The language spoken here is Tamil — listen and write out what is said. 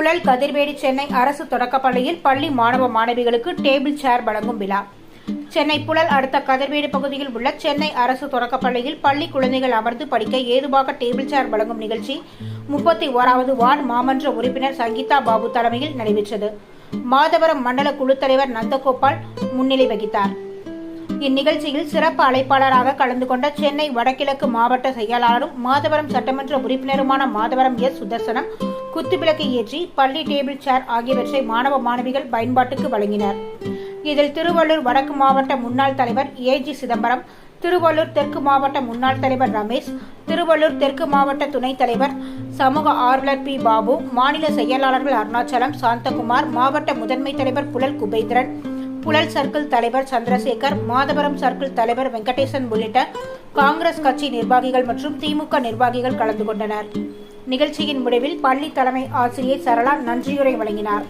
புழல் கதிர்வேடி சென்னை அரசு தொடக்கப்பள்ளியில் பள்ளி மாணவ மாணவிகளுக்கு டேபிள் சேர் வழங்கும் விழா. சென்னை புழல் அடுத்த கதிர்வேடு பகுதியில் உள்ள சென்னை அரசு தொடக்கப்பள்ளியில் பள்ளி குழந்தைகள் அமர்ந்து படிக்க ஏதுவாக டேபிள் சேர் வழங்கும் நிகழ்ச்சி முப்பத்தி ஓராவது வார்டு மாமன்ற உறுப்பினர் சங்கீதா பாபு தலைமையில் நடைபெற்றது. மாதவரம் மண்டல குழு தலைவர் நந்தகோபால் முன்னிலை வகித்தார். இந்நிகழ்ச்சியில் சிறப்பு அழைப்பாளராக கலந்து கொண்ட சென்னை வடகிழக்கு மாவட்ட செயலாளரும் மாதவரம் சட்டமன்ற உறுப்பினருமான மாதவரம் எஸ். சுதர்சனம் குத்துவிளக்கு ஏற்றி பள்ளி டேபிள் சேர் ஆகியவற்றை மாணவ மாணவிகள் பயன்பாட்டுக்கு வழங்கினர். இதில் திருவள்ளூர் வடக்கு மாவட்ட முன்னாள் தலைவர் ஏஜி சிதம்பரம் திருவள்ளூர் தெற்கு மாவட்ட முன்னாள் தலைவர் ரமேஷ் திருவள்ளூர் தெற்கு மாவட்ட துணைத் தலைவர் சமூக ஆர்வலர் பி. பாபு மாநில செயலாளர்கள் அருணாச்சலம் சாந்தகுமார் மாவட்ட முதன்மை தலைவர் புலல் குபேந்திரன் புழல் சர்க்கிள் தலைவர் சந்திரசேகர் மாதவரம் சர்க்கிள் தலைவர் வெங்கடேசன் உள்ளிட்ட காங்கிரஸ் கட்சி நிர்வாகிகள் மற்றும் திமுக நிர்வாகிகள் கலந்து கொண்டனர். நிகழ்ச்சியின் முடிவில் பள்ளி தலைமை ஆசிரியர் சரளா நன்றியுரை வழங்கினார்.